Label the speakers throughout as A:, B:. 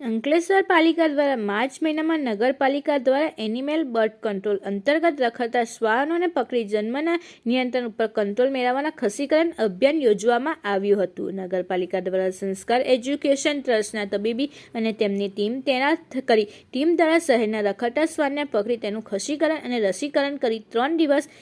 A: અંકલેશ્વર પાલિકા દ્વારા માર્ચ મહિનામાં નગરપાલિકા દ્વારા એનિમલ બર્ડ કંટ્રોલ અંતર્ગત રખડતા શ્વાનોને પકડી જન્મના નિયંત્રણ ઉપર કંટ્રોલ મેળવવાના ખસીકરણ અભિયાન યોજવામાં આવ્યું હતું. નગરપાલિકા દ્વારા સંસ્કાર એજ્યુકેશન ટ્રસ્ટના તબીબી અને તેમની ટીમ તૈનાત કરી ટીમ દ્વારા શહેરના રખડતા શ્વાનને પકડી તેનું ખસીકરણ અને રસીકરણ કરી ત્રણ દિવસ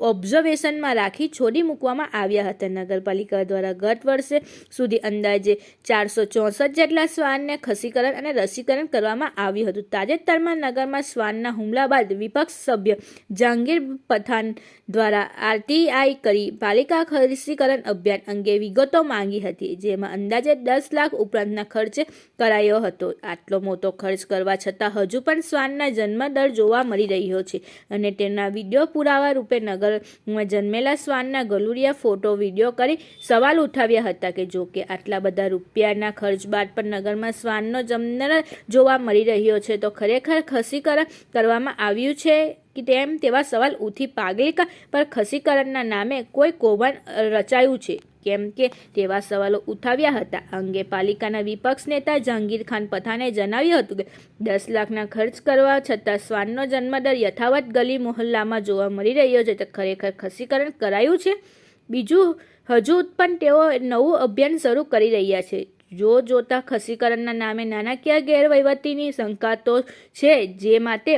A: ઓબ્ઝર્વેશનમાં રાખી છોડી મૂકવામાં આવ્યા હતા. નગરપાલિકા દ્વારા ગત વર્ષે સુધી અંદાજે ચારસો ચોસઠ જેટલા શ્વાનને ખસીકરણ અને રસીકરણ કરવામાં આવ્યું હતું. તાજેતરમાં નગરમાં શ્વાનના હુમલા બાદ વિપક્ષ સભ્ય જહાંગીર પઠાણ દ્વારા આરટીઆઈ કરી પાલિકા ખસીકરણ અભિયાન અંગે વિગતો માંગી હતી, જેમાં અંદાજે દસ લાખ ઉપરાંતના ખર્ચે કરાયો હતો. આટલો મોટો ખર્ચ કરવા છતાં હજુ પણ શ્વાનના જન્મદર જોવા મળી રહ્યો છે અને તેના વીડિયો પુરાવા રૂપે નગરમાં જન્મેલા શ્વાનના ગલુડિયા ફોટો, વીડિયો કરી સવાલ ઉઠાવ્યા હતા કે જો કે આટલા બધા રૂપિયાના ખર્ચ બાદ પણ નગરમાં શ્વાનનો જન્મદર જોવા મળી રહ્યો છે, તો ખરેખર ખસીકરણ કરવામાં આવ્યું છે? કે તેમ તેવા સવાલ ઉઠી પાગલિકા પર ખસીકરણના નામે કોઈ કૌભાંડ રચાયું છે. કેમ કે તેવા સવાલો ઉઠાવ્યા હતા. અંગે પાલિકાના વિપક્ષ નેતા જહાંગીર ખાન પઠાણે જણાવ્યું હતું કે દસ લાખના ખર્ચ કરવા છતાં શ્વાનનો જન્મદર યથાવત ગલી મોહલ્લામાં જોવા મળી રહ્યો છે. તો ખરેખર ખસીકરણ કરાયું છે? બીજું, હજુ પણ તેઓ નવું અભિયાન શરૂ કરી રહ્યા છે. જો જોતા ખસીકરણના નામે નાણાકીય ગેરવહીવટીની શંકા તો છે, જે માટે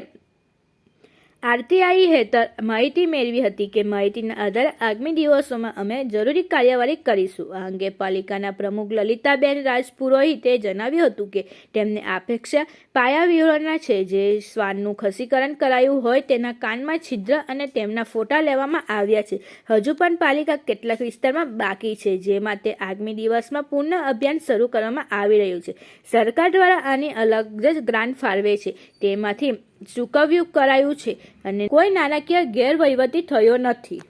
A: આરટીઆઈ હેઠળ માહિતી મેળવી હતી કે માહિતીના આધારે આગામી દિવસોમાં અમે જરૂરી કાર્યવાહી કરીશું. આ અંગે પાલિકાના પ્રમુખ લલિતાબેન રાજપુરોહિતે જણાવ્યું હતું કે તેમને અપેક્ષા પાયા વિહોણા છે. જે શ્વાનનું ખસીકરણ કરાયું હોય તેના કાનમાં છિદ્ર અને તેમના ફોટા લેવામાં આવ્યા છે. હજુ પણ પાલિકા કેટલાક વિસ્તારમાં બાકી છે જે માટે આગામી દિવસમાં પૂર્ણ અભિયાન શરૂ કરવામાં આવી રહ્યું છે. સરકાર દ્વારા આની અલગ જ ગ્રાન્ટ ફાળવે છે. તેમાંથી ચૂકવ્યું કરાયું છે અને કોઈ નાણાકીય ગેરવહીવટી થયો નથી.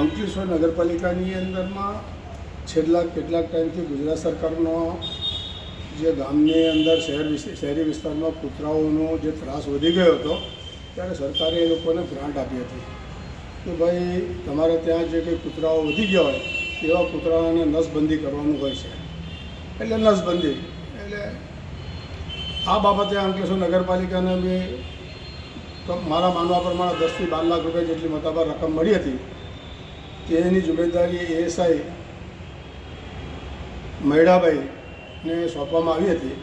B: અંકલેશ્વર નગરપાલિકાની અંદરમાં છેલ્લા કેટલાક ટાઈમથી ગુજરાત સરકારનો જે ગામની અંદર શહેર શહેરી વિસ્તારમાં કૂતરાઓનો જે ત્રાસ વધી ગયો હતો, ત્યારે સરકારે એ લોકોને ગ્રાન્ટ આપી હતી. કે ભાઈ, તમારે ત્યાં જે કંઈ કૂતરાઓ વધી ગયા હોય એવા કૂતરાઓને નસબંધી કરવાનું હોય છે. એટલે નસબંધી, એટલે આ બાબતે અંકલેશ્વર નગરપાલિકાને મેં મારા માનવા પ્રમાણે દસથી બાર લાખ રૂપિયા જેટલી મતાબાર રકમ મળી હતી. તેની જુબેદારી એએસઆઈ મહેડાભાઈને સોંપવામાં આવી હતી.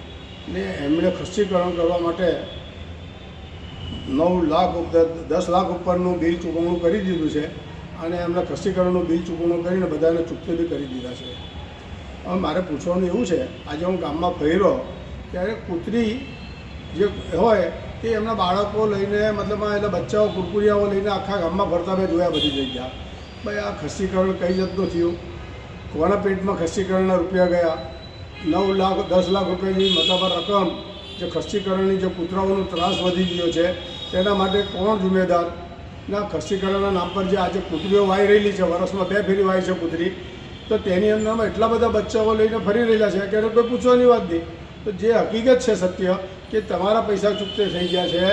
B: ને એમણે ખસીકરણ કરવા માટે નવ લાખ દસ લાખ ઉપરનું બિલ ચૂકવણું કરી દીધું છે અને એમણે ખસીકરણનું બિલ ચૂકવણું કરીને બધાને ચૂકતે બી કરી દીધા છે. હવે મારે પૂછવાનું એવું છે, આજે હું ગામમાં ફર્યો ત્યારે કૂતરી જે હોય તે એમના બાળકો લઈને મતલબમાં એટલે બચ્ચાઓ, કુરકુરિયાઓ લઈને આખા ગામમાં ફરતા. મેં જોયા બધી જગ્યા. ભાઈ, આ ખસીકરણ કઈ જતનું થયું? કોના પેટમાં ખસીકરણના રૂપિયા ગયા? નવ લાખ, દસ લાખ રૂપિયાની મતાબર રકમ, જે ખસીકરણની જે કૂતરાઓનો ત્રાસ વધી ગયો છે, તેના માટે કોણ જુમેદાર ના, ખસીકરણના નામ પર જે આજે કૂતરીઓ વાઈ રહેલી છે, વર્ષમાં બે ફેરી વાય છે કૂતરી, તો તેની અંદરમાં એટલા બધા બચ્ચાઓ લઈને ફરી રહેલા છે, કે એને કોઈ પૂછવાની વાત નહીં. તો જે હકીકત છે સત્ય કે તમારા પૈસા ચૂકતે થઈ ગયા છે,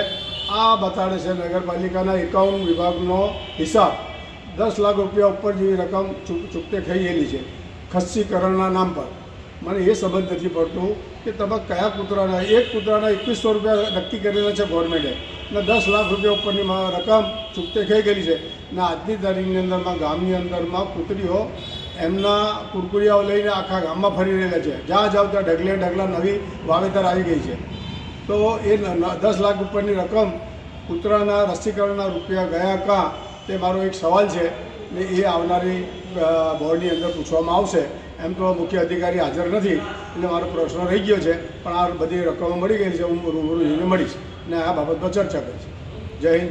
B: આ બતાડે છે નગરપાલિકાના એકાઉન્ટ વિભાગનો હિસાબ. દસ લાખ રૂપિયા ઉપર જેવી રકમ ચૂક, ચૂકતે થઈ ગયેલી છે, ખસ્સીકરણના નામ પર. મને એ સંબંધ નથી પડતું કે તમે કયા કૂતરાના, એક કૂતરાના એકવીસો રૂપિયા નક્કી કરેલા છે ગવર્મેન્ટે. ને દસ લાખ રૂપિયા ઉપરની રકમ ચૂકતે થઈ ગયેલી છે. ને આજની તારીખની અંદરમાં, ગામની અંદરમાં કૂતરીઓ એમના કુરકુરિયાઓ લઈને આખા ગામમાં ફરી રહેલા છે. જ્યાં જાવ ત્યાં ઢગલે ઢગલા નવી વાવેતર આવી ગઈ છે. તો એ દસ લાખ ઉપરની રકમ કૂતરાના રસીકરણના રૂપિયા ગયા કાં તે મારો એક સવાલ છે ને એ આવનારી બોર્ડની અંદર પૂછવામાં આવશે. એમ તો મુખ્ય અધિકારી હાજર નથી, એટલે મારો પ્રશ્ન રહી ગયો છે. પણ આ બધી રકમો મળી ગઈ છે, હું રૂબરૂ જઈને મળીશ. ને આ બાબતમાં ચર્ચા કરીશ. જય હિન્દ.